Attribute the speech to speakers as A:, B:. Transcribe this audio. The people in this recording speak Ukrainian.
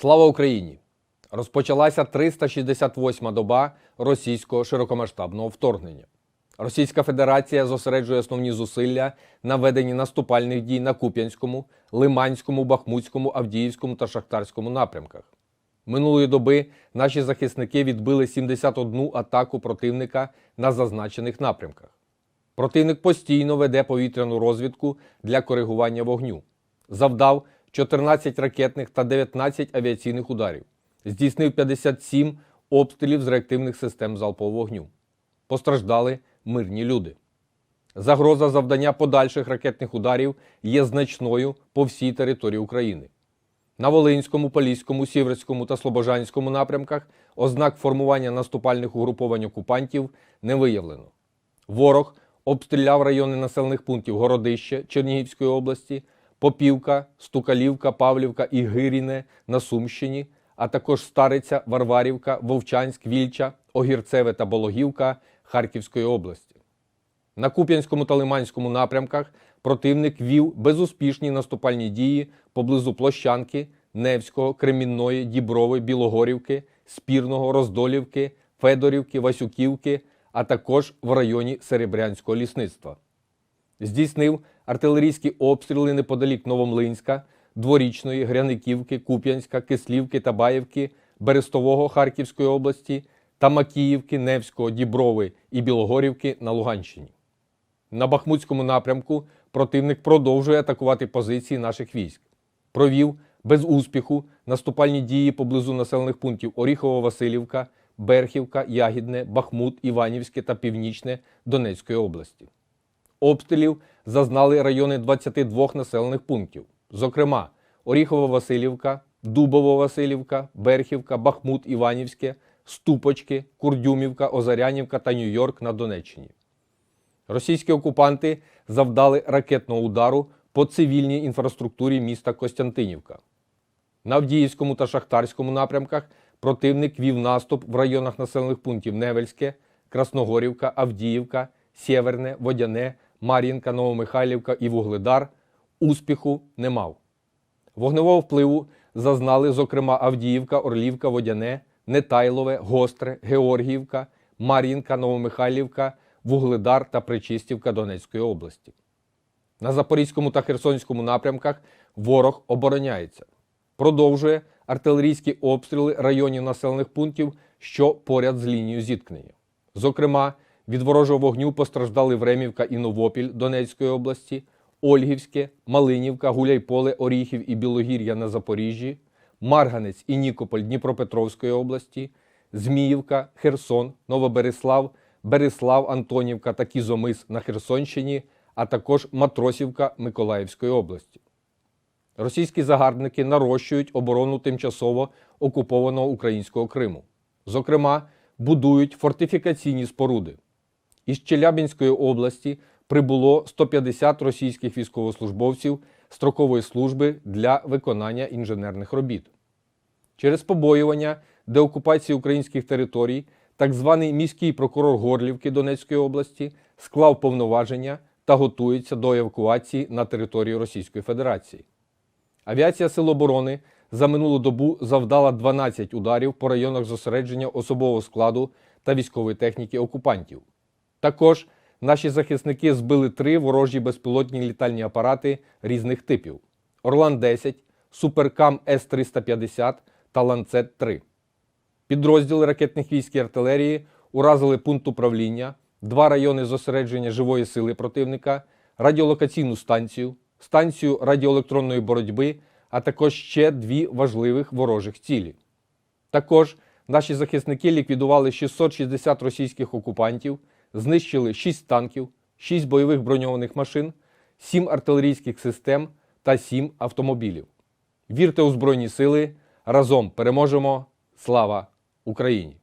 A: Слава Україні! Розпочалася 368-ма доба російського широкомасштабного вторгнення. Російська Федерація зосереджує основні зусилля на веденні наступальних дій на Куп'янському, Лиманському, Бахмутському, Авдіївському та Шахтарському напрямках. Минулої доби наші захисники відбили 71 атаку противника на зазначених напрямках. Противник постійно веде повітряну розвідку для коригування вогню. Завдав 14 ракетних та 19 авіаційних ударів. Здійснив 57 обстрілів з реактивних систем залпового вогню. Постраждали мирні люди. Загроза завдання подальших ракетних ударів є значною по всій території України. На Волинському, Поліському, Сіверському та Слобожанському напрямках ознак формування наступальних угруповань окупантів не виявлено. Ворог обстріляв райони населених пунктів Городище Чернігівської області, Попівка, Стукалівка, Павлівка і Гиріне на Сумщині, а також Стариця, Варварівка, Вовчанськ, Вільча, Огірцеве та Бологівка Харківської області. На Куп'янському та Лиманському напрямках противник вів безуспішні наступальні дії поблизу Площанки, Невського, Кремінної, Діброви, Білогорівки, Спірного, Роздолівки, Федорівки, Васюківки, а також в районі Серебрянського лісництва. Здійснив артилерійські обстріли неподалік Новомлинська, Дворічної, Гряниківки, Куп'янська, Кислівки та Баївки, Берестового Харківської області та Макіївки, Невського, Діброви і Білогорівки на Луганщині. На Бахмутському напрямку противник продовжує атакувати позиції наших військ. Провів без успіху наступальні дії поблизу населених пунктів Оріхово-Василівка, Берхівка, Ягідне, Бахмут, Іванівське та Північне Донецької області. Обстрілів зазнали райони 22 населених пунктів, зокрема Оріхово-Василівка, Дубово-Василівка, Берхівка, Бахмут, Іванівське, Ступочки, Курдюмівка, Озарянівка та Нью-Йорк на Донеччині. Російські окупанти завдали ракетного удару по цивільній інфраструктурі міста Костянтинівка. На Авдіївському та Шахтарському напрямках противник вів наступ в районах населених пунктів Невельське, Красногорівка, Авдіївка, Сєверне, Водяне, Мар'їнка, Новомихайлівка і Вугледар. Успіху не мав. Вогневого впливу зазнали, зокрема, Авдіївка, Орлівка, Водяне, Нетайлове, Гостре, Георгіївка, Мар'їнка, Новомихайлівка, Вугледар та Причистівка Донецької області. На Запорізькому та Херсонському напрямках ворог обороняється. Продовжує артилерійські обстріли районів населених пунктів, що поряд з лінією зіткнення. Зокрема, від ворожого вогню постраждали Времівка і Новопіль Донецької області, Ольгівське, Малинівка, Гуляйполе, Оріхів і Білогір'я на Запоріжжі, Марганець і Нікополь Дніпропетровської області, Зміївка, Херсон, Новобереслав, Береслав, Антонівка та Кізомис на Херсонщині, а також Матросівка Миколаївської області. Російські загарбники нарощують оборону тимчасово окупованого українського Криму. Зокрема, будують фортифікаційні споруди. Із Челябінської області прибуло 150 російських військовослужбовців строкової служби для виконання інженерних робіт. Через побоювання деокупації українських територій так званий міський прокурор Горлівки Донецької області склав повноваження та готується до евакуації на територію Російської Федерації. Авіація Сил оборони за минулу добу завдала 12 ударів по районах зосередження особового складу та військової техніки окупантів. Також наші захисники збили три ворожі безпілотні літальні апарати різних типів: Орлан-10, Суперкам С-350 та Ланцет-3. Підрозділи ракетних військ і артилерії уразили пункт управління, два райони зосередження живої сили противника, радіолокаційну станцію, станцію радіоелектронної боротьби, а також ще дві важливих ворожих цілі. Також наші захисники ліквідували 660 російських окупантів, знищили 6 танків, 6 бойових броньованих машин, 7 артилерійських систем та 7 автомобілів. Вірте у Збройні Сили! Разом переможемо! Слава Україні!